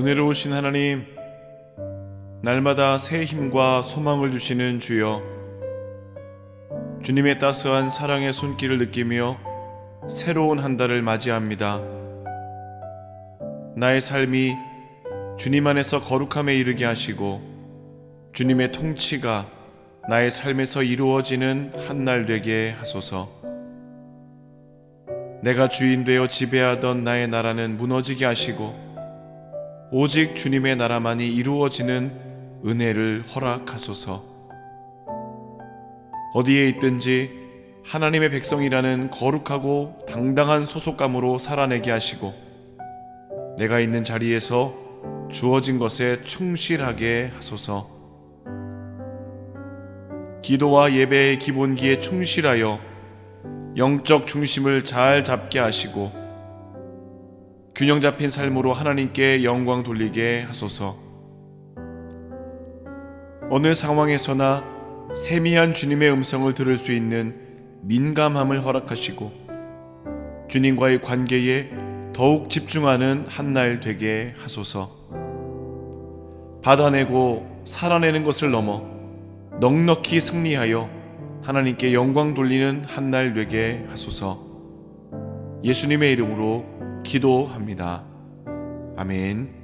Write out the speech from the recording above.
은혜로우신 하나님, 날마다 새 힘과 소망을 주시는 주여, 주님의 따스한 사랑의 손길을 느끼며 새로운 한 달을 맞이합니다. 나의 삶이 주님 안에서 거룩함에 이르게 하시고, 주님의 통치가 나의 삶에서 이루어지는 한 날 되게 하소서. 내가 주인 되어 지배하던 나의 나라는 무너지게 하시고, 오직 주님의 나라만이 이루어지는 은혜를 허락하소서. 어디에 있든지 하나님의 백성이라는 거룩하고 당당한 소속감으로 살아내게 하시고, 내가 있는 자리에서 주어진 것에 충실하게 하소서. 기도와 예배의 기본기에 충실하여 영적 중심을 잘 잡게 하시고 균형 잡힌 삶으로 하나님께 영광 돌리게 하소서. 어느 상황에서나 세미한 주님의 음성을 들을 수 있는 민감함을 허락하시고 주님과의 관계에 더욱 집중하는 한 날 되게 하소서. 받아내고 살아내는 것을 넘어 넉넉히 승리하여 하나님께 영광 돌리는 한 날 되게 하소서. 예수님의 이름으로 기도합니다. 아멘.